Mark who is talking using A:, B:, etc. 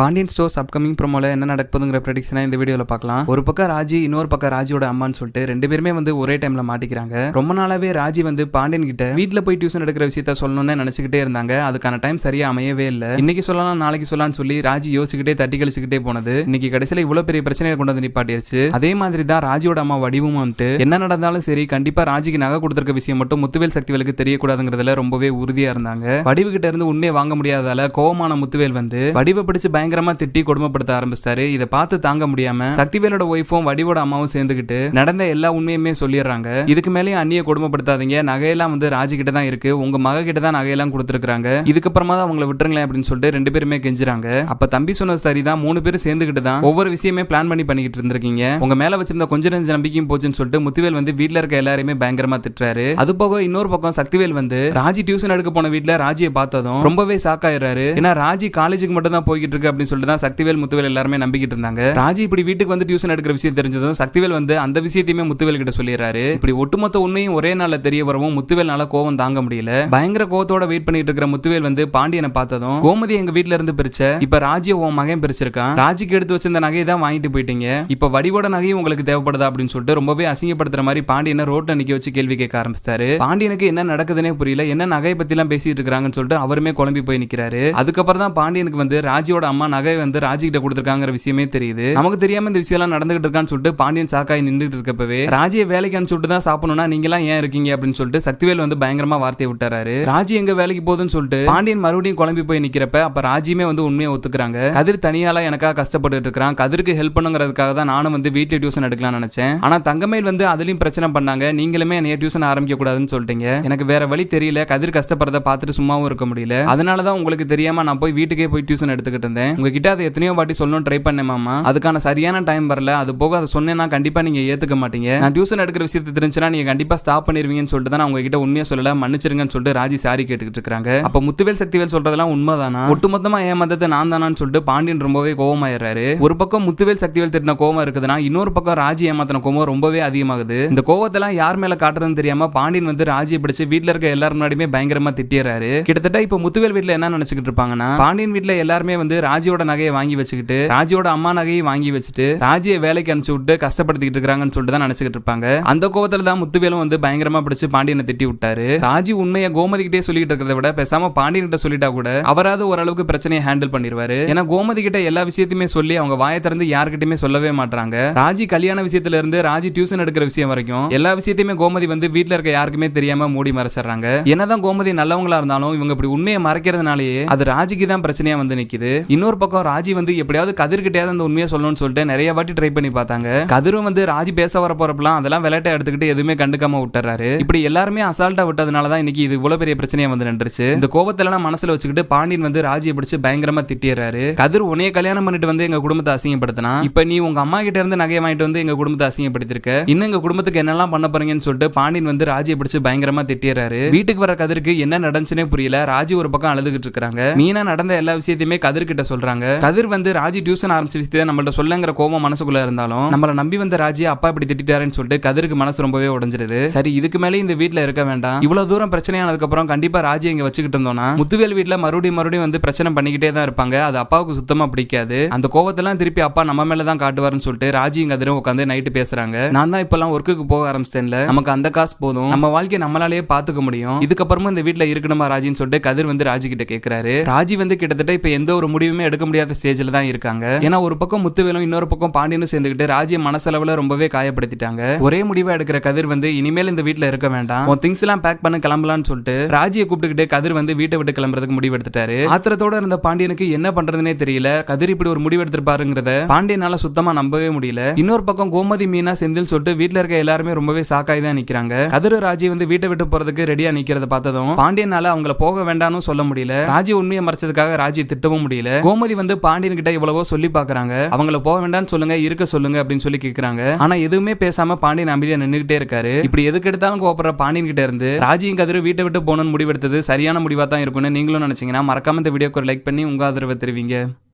A: Pandian stores upcoming ப்ரோமோல என்ன நடக்குதுங்கிற ப்ரெடிக்ஷனை இந்த வீடியோல பார்க்கலாம். ஒரு பக்கம் ராஜி இன்னொரு பக்கம் ராஜியோட அம்மான்னு சொல்லிட்டு ரெண்டு பேருமே வந்து ஒரே டைம்ல மாட்டிக்கிறாங்க. ரொம்ப நாளாவே ராஜி வந்து பாண்டியன் கிட்ட வீட்டில் போய் டியூஷன் எடுக்கிற விஷயத்த சொல்லணும்னு நினைச்சுக்கிட்டே இருந்தாங்க. அதுக்கான டைம் சரியா அமையவே இல்லை. இன்னைக்கு சொல்லலாம் நாளைக்கு சொல்லலாம்னு சொல்லி ராஜி யோசிச்சுக்கிட்டே தட்டி கழிச்சுக்கிட்டே போனது. இன்னைக்கு கடைசியில இவ்வளவு பெரிய பிரச்சனையை கொண்டு வந்து நிப்பாட்டிருச்சு அதே மாதிரி தான் ராஜியோட அம்மா வடிவும் வந்துட்டு என்ன நடந்தாலும் சரி கண்டிப்பா ராஜிக்கு நகை கொடுத்துருக்க விஷயம் மட்டும் முத்துவேல் சக்திவேலுக்கு தெரியக்கூடாதுங்கிறதுல ரொம்பவே உறுதியா இருந்தாங்க. வடிவு கிட்ட இருந்து உண்மையை வாங்க முடியாதால கோவமான முத்துவேல் வந்து வடிவை பிடிச்சு பயங்கரமா திட்டி கொடுமைப்படுத்த ஆரம்பிச்சிட்டாரு. இதை பார்த்து தாங்க முடியாம சக்திவேலோட ஒய்ஃபும் வடிவோட அம்மாவும் சேர்ந்துக்கிட்டு நடந்த எல்லா உண்மையுமே சொல்லிடுறாங்க. இதுக்கு மேலேயும் அண்ணியை கொடுமைப்படுத்தாதீங்க. நகையெல்லாம் வந்து ராஜு கிட்ட தான் இருக்கு. உங்க மக கிட்ட தான் நகையெல்லாம் கொடுத்துருக்காங்க இதுக்கப்புறமா தான் அவங்கள விட்டுருங்களேன் அப்படின்னு சொல்லிட்டு ரெண்டு பேருமே கெஞ்சுறாங்க. அப்ப தம்பி சொன்னது சரிதான். மூணு பேரும் சேர்ந்துக்கிட்டு தான் ஒவ்வொரு விஷயமே பிளான் பண்ணி பண்ணிக்கிட்டு இருந்திருக்கீங்க. உங்க மேல வச்சிருந்த கொஞ்ச நெஞ்ச நம்பிக்கையும் போச்சுன்னு சொல்லிட்டு முத்துவேல் வந்து வீட்டுல இருக்க எல்லாருமே பயங்கரமா திட்டுறாரு. அது போக இன்னொரு பக்கம் சக்திவேல் வந்து ராஜி டியூஷன் எடுக்க போன வீட்டுல ராஜியை பார்த்ததும் ரொம்பவே சாக்காயிடுறாரு ஏன்னா ராஜி காலேஜுக்கு மட்டும் தான் போய்கிட்டு இருக்கு அப்படின்னு சொல்லிட்டு தான் சக்திவேல் முத்துவேல் எல்லாருமே நம்பிக்கிட்டு இருந்தாங்க. ராஜி இப்படி வீட்டுக்கு வந்து டியூஷன் எடுக்கிற விஷயம் தெரிஞ்சதும் சக்திவேல் வந்து அந்த விஷயத்தையுமே முத்துவேல் கிட்ட சொல்லிடுறாரு. இப்படி ஒட்டுமொத்த உண்மையும் ஒரே நாள்ல தெரிய வரவும் முத்துவேல்னால கோவம் தாங்க முடியல. பயங்கர கோவத்தோட வெயிட் பண்ணிட்டு இருக்கிற முத்துவேல் வந்து பாண்டியனை பார்த்ததும் கோமதி எங்க வீட்டுல இருந்து பிரிச்ச? இப்ப ராஜிய உன் மகன் பிரிச்சிருக்கான். ராஜிக்கு எடுத்து வச்சிருந்த நகையை தான் வாங்கிட்டு போயிட்டீங்க. இப்ப வடிவோட நகையும் உங்களுக்கு தேவைப்படுதா? அப்படின்னு சொல்லிட்டு ரொம்பவே அசிங்கப்படுத்துற மாதிரி பாண்டியனை ரோட்ல நிக்க வச்சு கேள்வி கேட்க ஆரம்பிச்சிட்டாரு. பாண்டியனுக்கு என்ன நடக்குதுன்னே புரியல. என்ன நகையை பத்தி எல்லாம் பேசிட்டு இருக்காங்கன்னு சொல்லிட்டு அவருமே குழம்பி போய் நிக்கிறாரு. அதுக்கப்புறம் தான் பாண்டியனுக்கு வந்து ராஜியோட அம்மா நகை வந்து ராஜிகிட்ட கொடுத்துருக்காங்கிற விஷயமே தெரியுது. நமக்கு தெரியாம இந்த விஷயம் எல்லாம் நடந்துகிட்டு இருக்கான்னு சொல்லிட்டு பாண்டியன் சாக்காய் நின்றுட்டு இருக்கப்பவே ராஜியை வேலைக்கு அனுப்பிச்சு தான் சாப்பிடணும்னா நீங்க எல்லாம் ஏன் இருக்கீங்க அப்படின்னு சொல்லிட்டு சக்திவேல் வந்து பயங்கரமா வார்த்தையை விட்டுறாரு. ராஜி எங்க வேலைக்கு போகுதுன்னு சொல்லிட்டு பாண்டியன் மறுபடியும் குழம்பி போய் நிக்கிறப்ப அப்ப ராஜியுமே வந்து உண்மையை ஒத்துக்கிறாங்க. கதிர் தனியால எனக்காக கஷ்டப்பட்டு இருக்கிறான். கதிருக்கு ஹெல்ப் பண்ணுங்கிறதுக்காக தான் நானும் வந்து வீட்டில் டியூஷன் எடுக்கலாம்னு நினைச்சேன். ஆனா தங்கமேல் வந்து அதுலயும் பிரச்சனை பண்ணாங்க. நீங்களுமே என்னைய டியூஷன் ஆரம்பிக்க கூடாதுன்னு சொல்லிட்டீங்க. எனக்கு வேற வழி தெரியல. கதிர் கஷ்டப்படுறத பார்த்துட்டு சும்மாவும் இருக்க முடியல. அதனாலதான் உங்களுக்கு தெரியாம நான் போய் வீட்டுக்கே போய் டியூஷன் எடுத்துக்கிட்டு இருந்தேன். உங்ககிட்ட அதை எத்தனையோ வாட்டி சொல்லணும் ட்ரை பண்ணேன் மாமா. அதுக்கான சரியான டைம் வரல. அது போக அதை சொன்னேன்னா கண்டிப்பா நீங்க ஏத்துக்க மாட்டீங்க. நான் டியூஷன் எடுக்கிற விஷயத்தை தெரிஞ்சுன்னா நீங்க கண்டிப்பா ஸ்டாப் பண்ணிருவீங்கன்னு சொல்லிட்டு தான் உங்ககிட்ட உண்மையா சொல்லல மன்னிச்சிருங்கன்னு சொல்லிட்டு ராஜி சாரி கேட்டுக்கிட்டு இருக்காங்க. அப்ப முத்துவேல் சக்திவேல் சொல்றதெல்லாம் உண்மைதானா? ஒட்டுமொத்தமா ஏமாந்தது நான் தானான்னு சொல்லிட்டு பாண்டியன் ரொம்பவே கோவமாயிடுறாரு. ஒரு பக்கம் முத்துவேல் சக்திவேல் திட்டின கோவம் இருக்குதுன்னா இன்னொரு பக்கம் ராஜி ஏமாத்தின கோவம் ரொம்பவே அதிகமாகுது. இந்த கோவத்தெல்லாம் யார் மேல காட்டுறதுன்னு தெரியாம பாண்டியன் வந்து ராஜியை பிடிச்சு வீட்ல இருக்க எல்லாரும் முன்னாடியுமே பயங்கரமா திட்டிடுறாரு. கிட்டத்தட்ட இப்ப முத்துவேல் வீட்டுல என்ன நினைச்சுக்கிட்டு இருப்பாங்கன்னா பாண்டியன் வீட்டுல எல்லாருமே வந்து ராஜியோட நகையை வாங்கி வச்சுக்கிட்டு ராஜியோட அம்மா நகையை வாங்கி வச்சுட்டு ராஜியை வேலைக்கு அனுப்பிச்சு விட்டு கஷ்டப்படுத்திக்கிட்டு இருக்காங்கன்னு சொல்லிட்டு தான் நினைச்சுக்கிட்டு இருப்பாங்க. அந்த கோபத்துல தான் முத்துவேலும் வந்து பயங்கரமா பிடிச்சு பாண்டியனை திட்டி விட்டாரு. ராஜி உண்மையை கோமதி கிட்டே சொல்லிட்டு இருக்கிறத விட பேசாம பாண்டியன் கிட்ட சொல்லிட்டா கூட அவராது ஓரளவுக்கு பிரச்சனையை ஹேண்டில் பண்ணிடுவாரு ஏன்னா கோமதி கிட்ட எல்லா விஷயத்தையுமே சொல்லி அவங்க வாயை திறந்து யாருக்கிட்டயுமே சொல்லவே மாட்டாங்க ராஜி கல்யாண விஷயத்துல இருந்து ராஜி டியூஷன் எடுக்கிற விஷயம் வரைக்கும் எல்லா விஷயத்தையுமே கோமதி வந்து வீட்டுல இருக்க யாருக்குமே தெரியாம மூடி மறைச்சிடுறாங்க. என்னதான் கோமதி நல்லவங்களா இருந்தாலும் இவங்க இப்படி உண்மையை மறைக்கிறதுனாலேயே அது ராஜிக்கு தான் பிரச்சனையா வந்து நிக்குது. இன்னொரு பக்கம் ராஜி வந்து எப்படியாவது கதிர்கிட்டயாவது அந்த உண்மையை சொல்லணும்னு சொல்லிட்டு நிறைய வாட்டி ட்ரை பண்ணி பார்த்தாங்க. கதிரும் வந்து ராஜி பேச வர போறப்பலாம் அதெல்லாம் விளையாட்டை எடுத்துக்கிட்டு எதுவுமே கண்டுக்காம விட்டுறாரு. இப்படி எல்லாருமே அசால்ட்டா விட்டதுனால தான் இன்னைக்கு இது இவ்வளவு பெரிய பிரச்சனையா வந்து நின்றுச்சு. இந்த கோபத்தெல்லாம் மனசுல வச்சுக்கிட்டு பாண்டியன் வந்து ராஜியை பிடிச்சு பயங்கரமா திட்டிடுறாரு. கதிர் உன்னைய கல்யாணம் பண்ணிட்டு வந்து எங்க குடும்பத்தை அசிங்கப்படுத்தினா? இப்ப நீ உங்க அம்மா கிட்ட இருந்து நகையை வாங்கிட்டு வந்து எங்க குடும்பத்தை அசிங்கப்படுத்திருக்க? இன்னும் எங்க குடும்பத்துக்கு என்னெல்லாம் பண்ண போறீங்கன்னு சொல்லிட்டு பாண்டியன் வந்து ராஜியை பிடிச்சு பயங்கரமா திட்டிடுறாரு. வீட்டுக்கு வர கதிருக்கு என்ன நடந்துச்சுனே புரியல. ராஜி ஒரு பக்கம் அழுதுகிட்டு இருக்காங்க மீனா நடந்த எல்லா விஷயத்தையுமே கதிர்கிட்ட சொல்ல சொல்றாங்க. கதிர் வந்து ராஜி டியூஷன் ஆரம்பிச்சு விஷயத்தை நம்மள்ட்ட சொல்லுங்கிற கோபம் மனசுக்குள்ள இருந்தாலும் நம்மள நம்பி வந்த ராஜி அப்பா இப்படி திட்டாருன்னு சொல்லிட்டு கதிருக்கு மனசு ரொம்பவே உடஞ்சிருது. சரி இதுக்கு மேலே இந்த வீட்டுல இருக்க வேண்டாம். இவ்வளவு தூரம் பிரச்சனையானதுக்கு அப்புறம் கண்டிப்பா ராஜி இங்க வச்சுக்கிட்டு இருந்தோம்னா முத்துவேல் வீட்டுல மறுபடியும் மறுபடியும் வந்து பிரச்சனை பண்ணிக்கிட்டே தான் இருப்பாங்க. அது அப்பாவுக்கு சுத்தமா பிடிக்காது. அந்த கோவத்தெல்லாம் திருப்பி அப்பா நம்ம மேல தான் காட்டுவாருன்னு சொல்லிட்டு ராஜி இங்க அதிரம் உட்காந்து நைட்டு பேசுறாங்க. நான் தான் இப்பெல்லாம் ஒர்க்குக்கு போக ஆரம்பிச்சிட்டேன்ல. நமக்கு அந்த காசு போதும். நம்ம வாழ்க்கையை நம்மளாலேயே பாத்துக்க முடியும். இதுக்கப்புறமும் இந்த வீட்டுல இருக்கணுமா ராஜின்னு சொல்லிட்டு கதிர் வந்து ராஜி கிட்ட கேக்குறாரு. ராஜி வந்து கிட்டத்தட்ட இப்ப எந்த ஒரு முடிவுமே எடுக்க முடியாத ஸ்டேஜ்ல தான் இருக்காங்க. ஏன்னா ஒரு பக்கம் முத்துவேலும் இன்னொரு பக்கம் பாண்டியனும் சேர்ந்துக்கிட்டு ராஜ்ய மனசளவுல ரொம்பவே காயப்படுத்திட்டாங்க. ஒரே முடிவா எடுக்கிற கதிர் வந்து இனிமேல் இந்த வீட்ல இருக்க வேண்டாம். உன் திங்ஸ் எல்லாம் பேக் பண்ண கிளம்பலாம்னு சொல்லிட்டு ராஜியை கூப்பிட்டுக்கிட்டு கதிர் வந்து வீட்டை விட்டு கிளம்புறதுக்கு முடிவு எடுத்துட்டாரு ஆத்திரத்தோட இருந்த பாண்டியனுக்கு என்ன பண்றதுனே தெரியல. கதிர் இப்படி ஒரு முடிவு எடுத்திருப்பாருங்கிறத பாண்டியனால சுத்தமா நம்பவே முடியல. இன்னொரு பக்கம் கோமதி மீனா செந்தில் சொல்லிட்டு வீட்ல இருக்க எல்லாருமே ரொம்பவே சாக்காய் தான் நிக்கிறாங்க. கதிர் ராஜி வந்து வீட்டை விட்டு போறதுக்கு ரெடியா நிக்கிறத பார்த்ததும் பாண்டியனால அவங்கள போக வேண்டாம்னு சொல்ல முடியல. ராஜி உண்மையை மறைச்சதுக்காக ராஜி திட்டவும் முடியல. கோமதி வந்து பாண்டியன் கிட்ட இவ்வளவோ சொல்லி பாக்குறாங்க. அவங்கள போக வேண்டாம்னு சொல்லுங்க இருக்க சொல்லுங்க அப்படின்னு சொல்லி கேக்குறாங்க. ஆனா எதுவுமே பேசாம பாண்டியன் அமைதியா நின்னுகிட்டே இருக்காரு. இப்படி எதுக்கு எடுத்தாலும் கோபப்படுற பாண்டியன் கிட்ட இருந்து ராஜியும் கதிர் வீட்டை விட்டு போகணும்னு முடிவெடுத்தது சரியான முடிவா தான் இருக்கும்னு நீங்களும் நினைச்சீங்கன்னா மறக்காம இந்த வீடியோக்கு லைக் பண்ணி உங்க ஆதரவை தெரிவிங்க.